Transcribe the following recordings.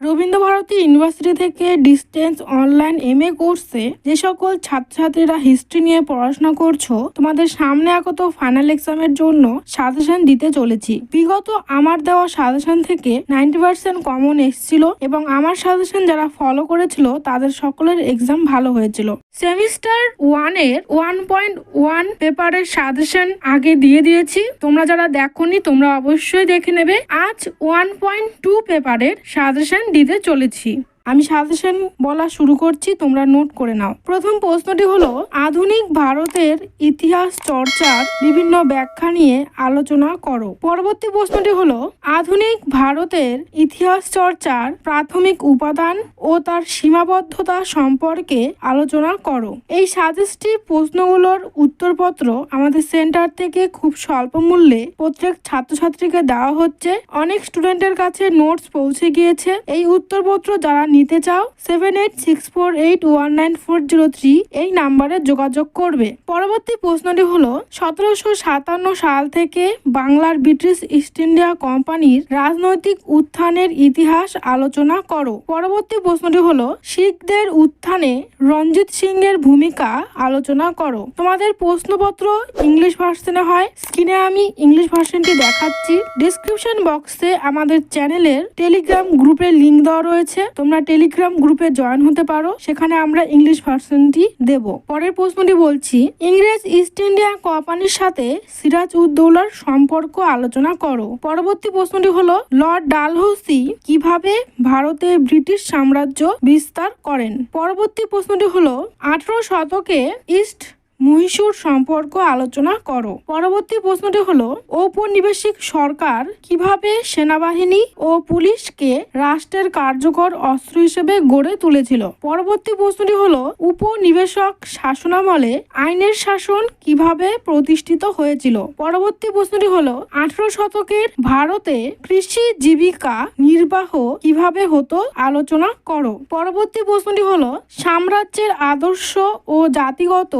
Rabindra Bharati university থেকে distance online M A কোর্সে যে সকল ছাত্রছাত্রীরা হিস্ট্রি নিয়ে পড়াশোনা করছ, তোমাদের সামনে আগত ফাইনাল এক্সামের জন্য সাজেশন দিতে চলেছি। বিগত আমার দেওয়া সাজেশন থেকে নাইনটি পার্সেন্ট কমন এসেছিল এবং আমার সাজেশন যারা ফলো করেছিল, তাদের সকলের এক্সাম ভালো হয়েছিল। সেমিস্টার ওয়ানের ওয়ান পয়েন্ট ওয়ান পেপারের সাজেশন আগে দিয়ে দিয়েছি। তোমরা যারা দেখোনি, তোমরা অবশ্যই দেখে নেবে। আজ ওয়ান পয়েন্ট টু পেপারের সাজেশন দিতে চলেছি। আমি সাজেশন বলা শুরু করছি, তোমরা নোট করে নাও। প্রথম প্রশ্নটি হলো, আধুনিক ভারতের ইতিহাস চর্চার বিভিন্ন ব্যাখ্যা নিয়ে আলোচনা করো। পরবর্তী প্রশ্নটি হলো, আধুনিক ভারতের ইতিহাস চর্চার প্রাথমিক উপাদান ও তার সীমাবদ্ধতা সম্পর্কে আলোচনা করো। এই সাজেস্টিভ প্রশ্নগুলোর উত্তরপত্র আমাদের সেন্টার থেকে খুব স্বল্প মূল্যে প্রত্যেক ছাত্রছাত্রীকে দেওয়া হচ্ছে। অনেক স্টুডেন্টের কাছে নোটস পৌঁছে গিয়েছে। এই উত্তরপত্র যারা নিতে চাও seven eight six four eight one nine four zero three এই নাম্বারে যোগাযোগ করবে। পরবর্তী প্রশ্নটি হলো, সতেরোশো সাতান্ন সাল থেকে বাংলার ব্রিটিশ ইস্ট ইন্ডিয়া কোম্পানির রাজনৈতিক উত্থানের ইতিহাস আলোচনা করো। পরবর্তী প্রশ্নটি হলো, শিখদের উত্থানে রঞ্জিত সিং এর ভূমিকা আলোচনা করো। তোমাদের প্রশ্নপত্র ইংলিশ ভার্সনে হয়, স্ক্রিনে আমি ইংলিশ ভার্সনটি দেখাচ্ছি। ডিসক্রিপশন বক্সে আমাদের চ্যানেলের টেলিগ্রাম গ্রুপের লিঙ্ক দেওয়া রয়েছে, তোমরা টেলিগ্রাম গ্রুপে জয়েন হতে পারো, সেখানে আমরা ইংলিশ ভার্সনটি দেব। পরের প্রশ্নটি বলছি, ইংরেজ ইস্ট ইন্ডিয়া কোম্পানির সাথে সিরাজ উদ্দৌলার সম্পর্ক আলোচনা করো। পরবর্তী প্রশ্নটি হলো, লর্ড ডালহৌসি কীভাবে ভারতে ব্রিটিশ সাম্রাজ্য বিস্তার করেন? পরবর্তী প্রশ্নটি হলো, আঠারো শতকে ইস্ট মহীশূর সম্পর্ক আলোচনা করো। পরবর্তী প্রশ্নটি হলো, ঔপনিবেশিক সরকার কীভাবে সেনাবাহিনী ও পুলিশকে রাষ্ট্রের কার্যকর অস্ত্র হিসেবে গড়ে তুলেছিল? পরবর্তী প্রশ্নটি হলো উপনিবেশক শাসনামলে আইনের শাসন কীভাবে প্রতিষ্ঠিত হয়েছিল? পরবর্তী প্রশ্নটি হলো, আঠারো শতকের ভারতে কৃষি জীবিকা নির্বাহ কীভাবে হতো আলোচনা করো। পরবর্তী প্রশ্নটি হলো, সাম্রাজ্যের আদর্শ ও জাতিগত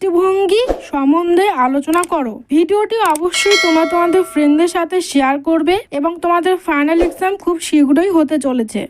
দৃষ্টিভঙ্গি সম্বন্ধে আলোচনা করো। ভিডিওটি অবশ্যই তোমরা তোমাদের ফ্রেন্ডদের সাথে শেয়ার করবে এবং তোমাদের ফাইনাল এক্সাম খুব শীঘ্রই হতে চলেছে।